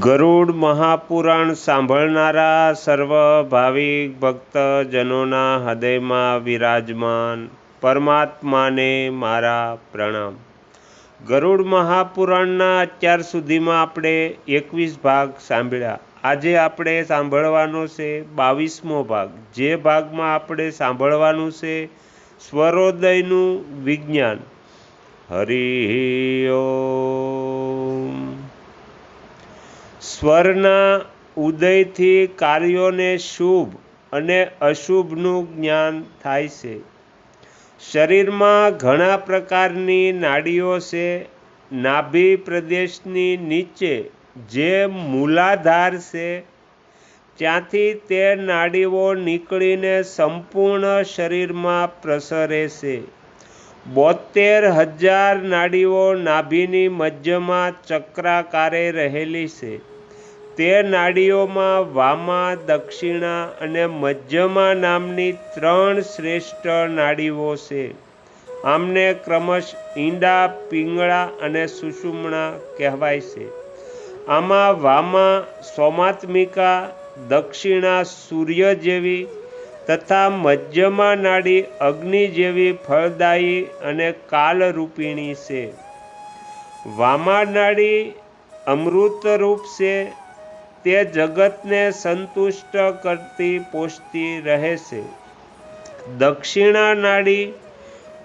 ગરુડ મહાપુરાણ સાંભળનારા સર્વ ભાવિક ભક્તજનોના હૃદયમાં વિરાજમાન પરમાત્માને મારા પ્રણામ. ગરુડ મહાપુરાણના અત્યાર સુધીમાં આપણે એકવીસ ભાગ સાંભળ્યા. આજે આપણે સાંભળવાનો છે બાવીસમો ભાગ. જે ભાગમાં આપણે સાંભળવાનું છે સ્વરોદયનું વિજ્ઞાન. હરિ સ્વરના ઉદયથી કાર્યોને શુભ અને અશુભનું જ્ઞાન થાય છે. શરીરમાં ઘણા પ્રકારની નાડીઓ છે. નાભી પ્રદેશની નીચે જે મૂલાધાર છે, ત્યાંથી તે નાડીઓ નીકળીને સંપૂર્ણ શરીરમાં પ્રસરે છે. બોતેર હજાર નાડીઓ નાભીની મધ્યમાં ચક્રાકારે રહેલી છે. તે નાડીઓમાં વામા, દક્ષિણા અને મધ્યમા નામની ત્રણ શ્રેષ્ઠ નાડીઓ છે. આમને ક્રમશ ઈંડા, પિંગળા અને સુષુમણા કહેવાય છે. આમાં વામા, સોમાત્મિકા, દક્ષિણા સૂર્ય જેવી તથા મધ્યમા નાડી અગ્નિ જેવી ફળદાયી અને કાલરૂપિણી છે. વામા નાડી અમૃતરૂપ છે તે જગતને સંતુષ્ટ કરતી પોષતી રહે છે દક્ષિણા નાડી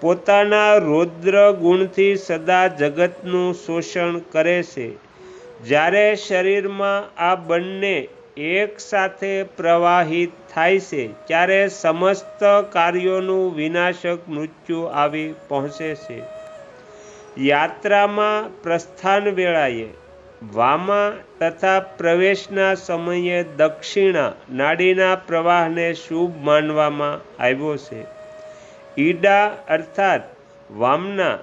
પોતાના રૌદ્ર ગુણથી સદા જગતનું શોષણ કરે છે. જ્યારે શરીરમાં આ બંને એક સાથે પ્રવાહિત થાય છે, ત્યારે સમસ્ત કાર્યોનું વિનાશક મૃત્યુ આવી પહોંચે છે. યાત્રામાં પ્રસ્થાન વેળાએ વામા તથા પ્રવેશના સમયે દક્ષિણા નાડીના પ્રવાહને શુભ માનવામાં આવ્યો છે. ઈડા અર્થાત વામના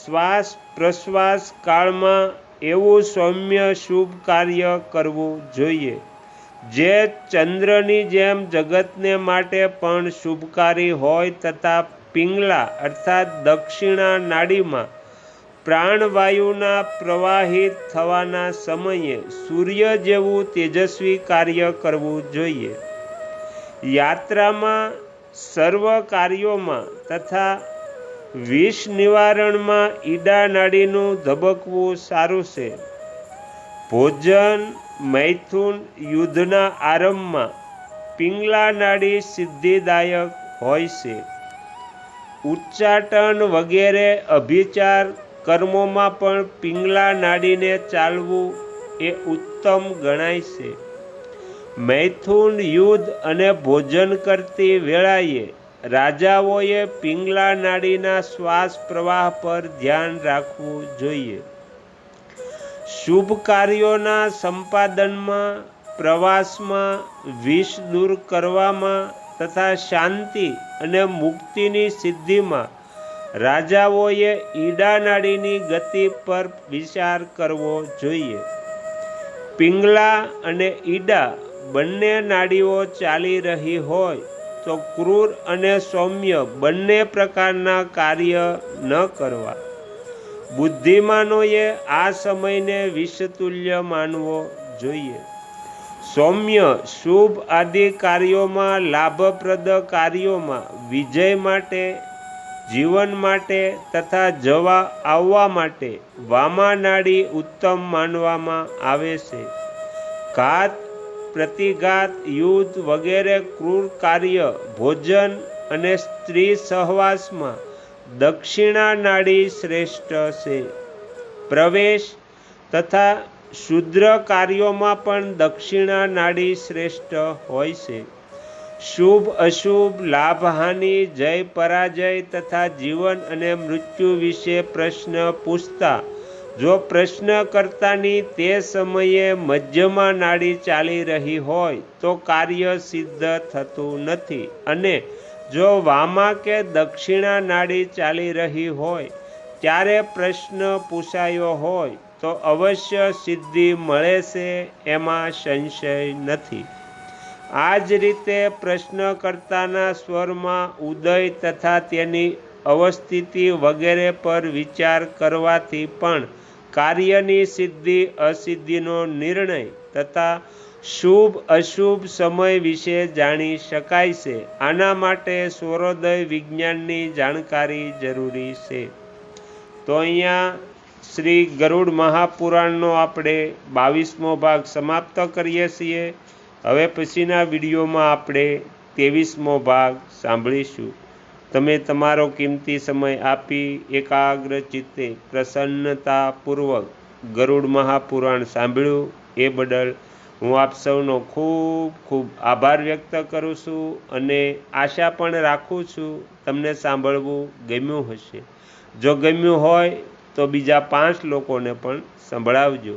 શ્વાસ પ્રશ્વાસ કાળમાં એવું સૌમ્ય શુભ કાર્ય કરવું જોઈએ, જે ચંદ્રની જેમ જગતને માટે પણ શુભકારી હોય તથા પિંગલા અર્થાત દક્ષિણા નાડીમાં પ્રાણવાયુના પ્રવાહિત થવાના સમયે સૂર્ય જેવું તેજસ્વી કાર્ય કરવું જોઈએ. યાત્રામાં સર્વ કાર્યોમાં તથા વિષ નિવારણમાં ઈડા નાડીનું ધબકવું સારું છે. ભોજન, મૈથુન યુદ્ધના આરંભમાં પિંગલા નાડી સિદ્ધિદાયક હોય છે. ઉચ્ચાટન વગેરે અભિચાર કર્મોમાં પણ પિંગલા નાડીને ચાલવું એ ઉત્તમ ગણાય છે. મૈથુન યુદ્ધ અને ભોજન કરતી વેળાએ રાજાઓએ પિંગલા નાડીના શ્વાસ પ્રવાહ પર ધ્યાન રાખવું જોઈએ. શુભ કાર્યોના સંપાદનમાં, પ્રવાસમાં, વિષ દૂર કરવામાં તથા શાંતિ અને મુક્તિની સિદ્ધિમાં રાજાઓએ ઈડા નાડીની ગતિ પર વિચાર કરવો જોઈએ. પિંગલા અને ઈડા બંને નાડીઓ ચાલી રહી હોય તો ક્રૂર અને સૌમ્ય બંને પ્રકારના કાર્ય ન કરવા. બુદ્ધિમાનોએ આ સમયને વિષતુલ્ય માનવો જોઈએ. સૌમ્ય શુભ આદિ કાર્યોમાં લાભપ્રદ કાર્યોમાં વિજય માટે જીવન માટે તથા જવા આવવા માટે વામાનાડી ઉત્તમ માનવામાં આવે છે. ઘાત, પ્રતિઘાત, યુદ્ધ વગેરે ક્રૂર કાર્ય, ભોજન અને સ્ત્રી સહવાસમાં દક્ષિણા નાડી શ્રેષ્ઠ છે. પ્રવેશ તથા શુદ્ર કાર્યોમાં પણ દક્ષિણા નાડી શ્રેષ્ઠ હોય છે. શુભ, અશુભ, લાભહાનિ, જય પરાજય તથા જીવન અને મૃત્યુ વિશે પ્રશ્ન પૂછતા. જો પ્રશ્ન કરતાની તે સમયે મધ્યમાં નાડી ચાલી રહી હોય તો કાર્ય સિદ્ધ થતું નથી. અને જો વામા કે દક્ષિણા નાડી ચાલી રહી હોય, ત્યારે પ્રશ્ન પૂછાયો હોય તો અવશ્ય સિદ્ધિ મળે છે એમાં સંશય નથી. આ જ રીતે પ્રશ્નકર્તાના સ્વરમાં ઉદય તથા તેની અવસ્થિતિ વગેરે પર વિચાર કરવાથી પણ કાર્યની સિદ્ધિ અસિદ્ધિનો નિર્ણય તથા શુભ અશુભ સમય વિશે જાણી શકાય છે. આના માટે સૂર્યોદય વિજ્ઞાનની જાણકારી જરૂરી છે. તો અહીંયા શ્રી ગરુડ મહાપુરાણનો આપણે બાવીસમો ભાગ સમાપ્ત કરીએ છીએ. હવે પછીના વિડીયોમાં આપણે ત્રેવીસમો ભાગ સાંભળીશું. તમે તમારો કિંમતી સમય આપી એકાગ્ર ચિત્તે પ્રસન્નતાપૂર્વક ગરુડ મહાપુરાણ સાંભળ્યું એ બદલ હું આપ સૌનો ખૂબ ખૂબ આભાર વ્યક્ત કરું છું અને આશા પણ રાખું છું તમને સાંભળવું ગમ્યું હશે. જો ગમ્યું હોય તો બીજા પાંચ લોકોને પણ સંભળાવજો.